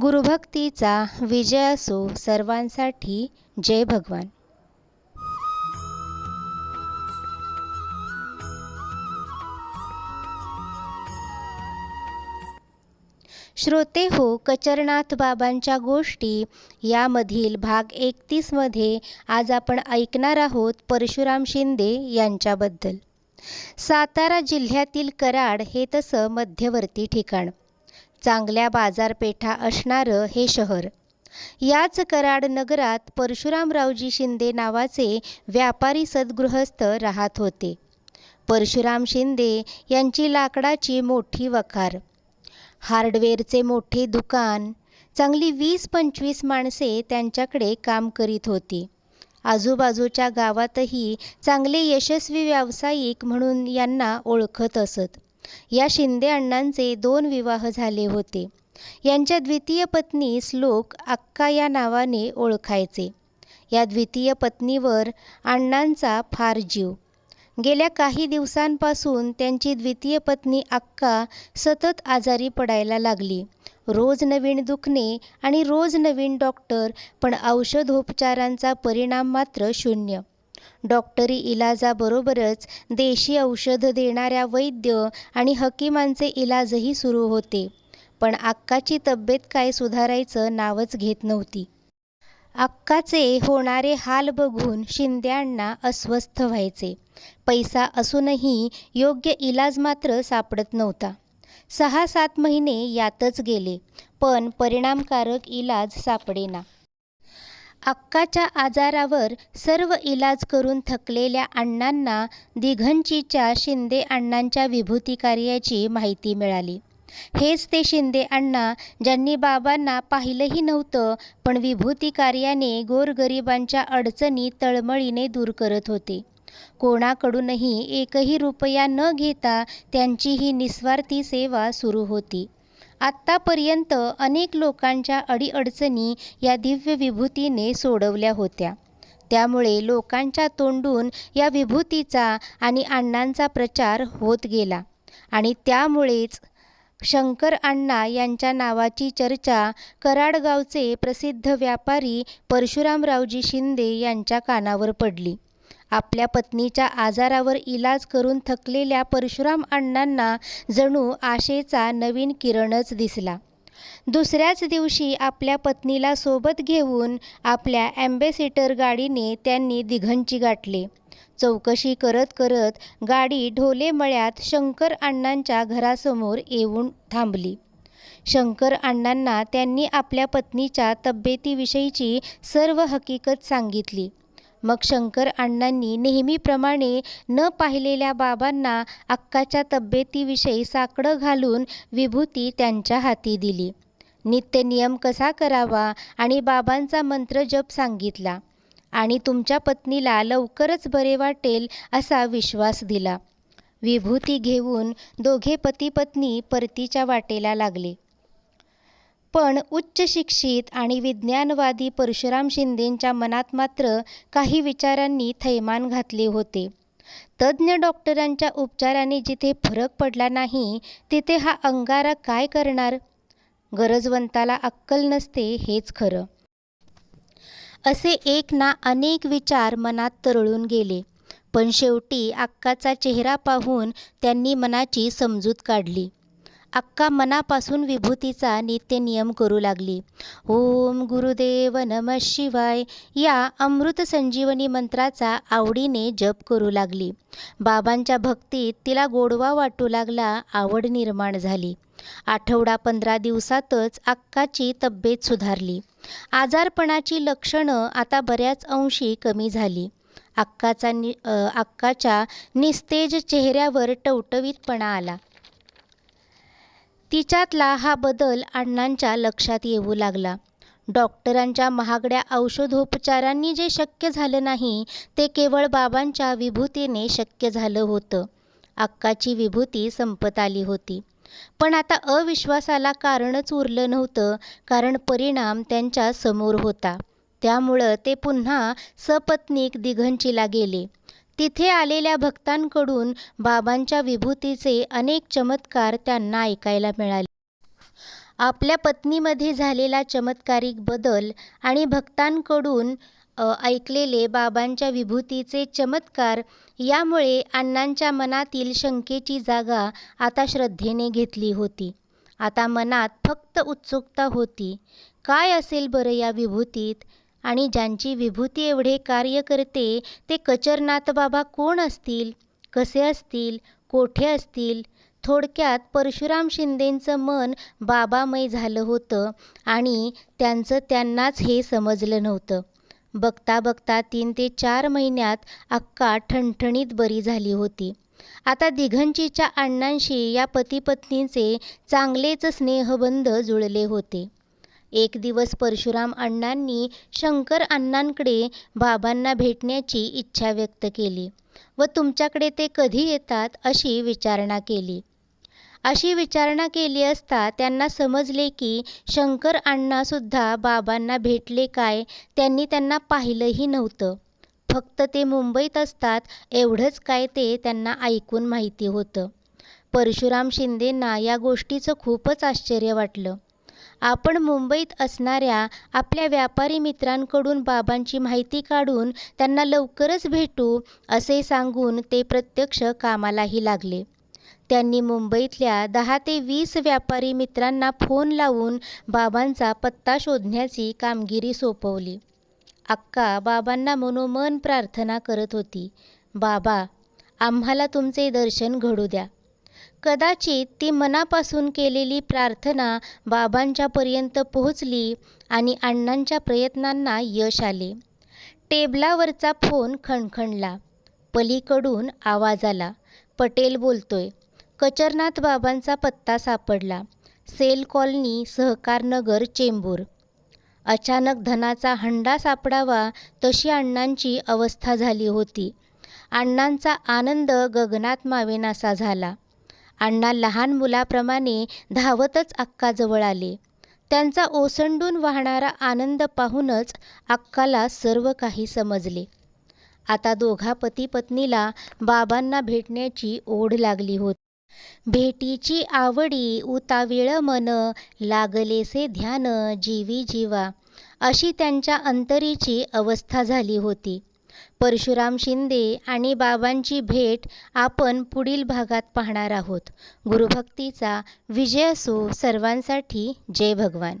गुरुभक्तीचा विजय असो सर्वांसाठी. जय भगवान. श्रोते हो कचरनाथ बाबांच्या गोष्टी. यामधील भाग एकतीसमध्ये आज आपण ऐकणार आहोत परशुराम शिंदे यांच्याबद्दल. सातारा जिल्ह्यातील कराड हे तसं मध्यवर्ती ठिकाण. चांगल्या बाजारपेठा असणारं हे शहर. याच कराड नगरात परशुरामरावजी शिंदे नावाचे व्यापारी सद्गृहस्थ राहत होते. परशुराम शिंदे यांची लाकडाची मोठी वखार. हार्डवेअरचे मोठे दुकान चांगली वीस पंचवीस माणसे त्यांच्याकडे काम करीत होती. आजूबाजूच्या गावातही चांगले यशस्वी व्यावसायिक म्हणून यांना ओळखत असत. या शिंदे अण्णांचे दोन विवाह झाले होते. यांच्या द्वितीय पत्नी श्लोक अक्का या नावाने ओळखायचे. या द्वितीय पत्नीवर अण्णांचा फार जीव. गेल्या काही दिवसांपासून त्यांची द्वितीय पत्नी अक्का सतत आजारी पडायला लागली. रोज नवीन दुखणे आणि रोज नवीन डॉक्टर पण औषधोपचारांचा परिणाम मात्र शून्य. डॉक्टरी इलाजाबरोबरच देशी औषध देणाऱ्या वैद्य आणि हकीमांचे इलाजही सुरू होते. पण अक्काची तब्येत काय सुधारायचं नावच घेत नव्हती. अक्काचे होणारे हाल बघून शिंद्यांना अस्वस्थ व्हायचे. पैसा असूनही योग्य इलाज मात्र सापडत नव्हता. सहा सात महिने यातच गेले पण परिणामकारक इलाज सापडेना. अक्काच्या आजारावर सर्व इलाज करून थकलेल्या अण्णांना दिघंचीच्या शिंदे अण्णांच्या विभूती कार्याची माहिती मिळाली. हेच ते शिंदे अण्णा ज्यांनी बाबांना पाहिलंही नव्हतं पण विभूती कार्याने गोरगरिबांच्या अडचणी तळमळीने दूर करत होते. कोणाकडूनही एकही रुपया न घेता त्यांची ही निस्वार्थी सेवा सुरू होती. आत्तापर्यंत अनेक लोकांच्या अडीअडचणी या दिव्य विभूतीने सोडवल्या होत्या. त्यामुळे लोकांच्या तोंडून या विभूतीचा आणि अण्णांचा प्रचार होत गेला. आणि त्यामुळेच शंकर अण्णा यांच्या नावाची चर्चा कराडगावचे प्रसिद्ध व्यापारी परशुरामरावजी शिंदे यांच्या कानावर पडली. आपल्या पत्नीच्या आजारावर इलाज करून थकलेल्या परशुराम अण्णांना जणू आशेचा नवीन किरणच दिसला. दुसऱ्याच दिवशी आपल्या पत्नीला सोबत घेऊन आपल्या ॲम्बेसिटर गाडीने त्यांनी दिघंची गाठले. चौकशी करत करत गाडी ढोले मळ्यात शंकर अण्णांच्या घरासमोर येऊन थांबली. शंकर अण्णांना त्यांनी आपल्या पत्नीच्या तब्येतीविषयीची सर्व हकीकत सांगितली. मग शंकर अण्णांनी नेहमीप्रमाणे न पाहिलेल्या बाबांना अक्काच्या तब्येतीविषयी साकडं घालून विभूती त्यांच्या हाती दिली. नित्य नियम कसा करावा आणि बाबांचा मंत्र जप सांगितला. आणि तुमच्या पत्नीला लवकरच बरे वाटेल असा विश्वास दिला. विभूती घेऊन दोघे पती पत्नी परतीच्या वाटेला लागले. पण उच्च शिक्षित आणि विज्ञानवादी परशुराम शिंदेंच्या मनात मात्र काही विचारांनी थैमान घातले होते. तज्ज्ञ डॉक्टरांच्या उपचाराने जिथे फरक पडला नाही तिथे हा अंगारा काय करणार? गरजवंताला अक्कल नसते हेच खरं. असे एक ना अनेक विचार मनात तरळून गेले. पण शेवटी अक्काचा चेहरा पाहून त्यांनी मनाची समजूत काढली. अक्का मनापासून विभूतीचा नित्य नियम करू लागली. ओम गुरुदेव नम शिवाय या अमृत संजीवनी मंत्राचा आवडीने जप करू लागली. बाबांच्या भक्तीत तिला गोडवा वाटू लागला आवड निर्माण झाली. आठवडा पंधरा दिवसातच अक्काची तब्येत सुधारली. आजारपणाची लक्षणं आता बऱ्याच अंशी कमी झाली. अक्काचा नि अक्काच्या निस्तेज चेहऱ्यावर टवटवीतपणा आला. तिच्यातला हा बदल अण्णांच्या लक्षात येऊ लागला. डॉक्टरांच्या महागड्या औषधोपचारांनी जे शक्य झालं नाही ते केवळ बाबांच्या विभूतीने शक्य झालं होतं. अक्काची विभूती संपत आली होती. पण आता अविश्वासाला कारणच उरलं नव्हतं कारण परिणाम त्यांच्यासमोर होता. त्यामुळं ते पुन्हा सपत्नीक दिघंचीला गेले. तिथे आलेल्या भक्तांकडून बाबांच्या विभूतीचे अनेक चमत्कार त्यांना ऐकायला मिळाले. आपल्या पत्नीमध्ये झालेला चमत्कारिक बदल आणि भक्तांकडून ऐकलेले बाबांच्या विभूतीचे चमत्कार यामुळे अण्णांच्या मनातील शंकेची जागा आता श्रद्धेने घेतली होती. आता मनात फक्त उत्सुकता होती. काय असेल बरं या विभूतीत? आणि ज्यांची विभूती एवढे कार्य करते ते कचरनाथ बाबा कोण असतील? कसे असतील? कोठे असतील? थोडक्यात परशुराम शिंदेंचं मन बाबामय झालं होतं आणि त्यांचं त्यांनाच हे समजलं नव्हतं. बघता बघता तीन ते चार महिन्यात अक्का ठणठणीत बरी झाली होती. आता दिघंचीच्या अण्णांशी या पतीपत्नींचे चांगलेच स्नेहबंध जुळले होते. एक दिवस परशुराम अण्णांनी शंकर अण्णांकडे बाबांना भेटण्याची इच्छा व्यक्त केली व तुमच्याकडे ते कधी येतात अशी विचारणा केली. अशी विचारणा केली असता त्यांना समजले की शंकर अण्णासुद्धा बाबांना भेटले काय त्यांनी त्यांना पाहिलंही नव्हतं. फक्त ते मुंबईत असतात एवढंच काय ते त्यांना ऐकून माहिती होतं. परशुराम शिंदेंना या गोष्टीचं खूपच आश्चर्य वाटलं. आपण मुंबईत असणाऱ्या आपल्या व्यापारी मित्रांकडून बाबांची माहिती काढून त्यांना लवकरच भेटू असे सांगून ते प्रत्यक्ष कामालाही लागले. त्यांनी मुंबईतल्या दहा ते वीस व्यापारी मित्रांना फोन लावून बाबांचा पत्ता शोधण्याची कामगिरी सोपवली. अक्का बाबांना मनोमन प्रार्थना करत होती. बाबा आम्हाला तुमचे दर्शन घडू द्या. कदाचित ती मनापासून केलेली प्रार्थना बाबांच्यापर्यंत पोहोचली आणि अण्णांच्या प्रयत्नांना यश आले. टेबलावरचा फोन खणखणला. पलीकडून आवाज आला. पटेल बोलतोय. कचरनाथ बाबांचा पत्ता सापडला. Cell colony Sahakarnagar Chembur. अचानक धनाचा हंडा सापडावा तशी अण्णांची अवस्था झाली होती. अण्णांचा आनंद गगनात मावेनासा झाला. अण्णा लहान मुलाप्रमाणे धावतच अक्काजवळ आले. त्यांचा ओसंडून वाहणारा आनंद पाहूनच अक्काला सर्व काही समजले. आता दोघा पती पत्नीला बाबांना भेटण्याची ओढ लागली होती. भेटीची आवडी उतावीळ मन लागलेसे ध्यान जीवी जीवा अशी त्यांच्या अंतरीची अवस्था झाली होती. परशुराम शिंदे आणि बाबांची भेट आपण पुढील भागात पाहणार आहोत. गुरुभक्तीचा विजय असो सर्वांसाठी. जय भगवान.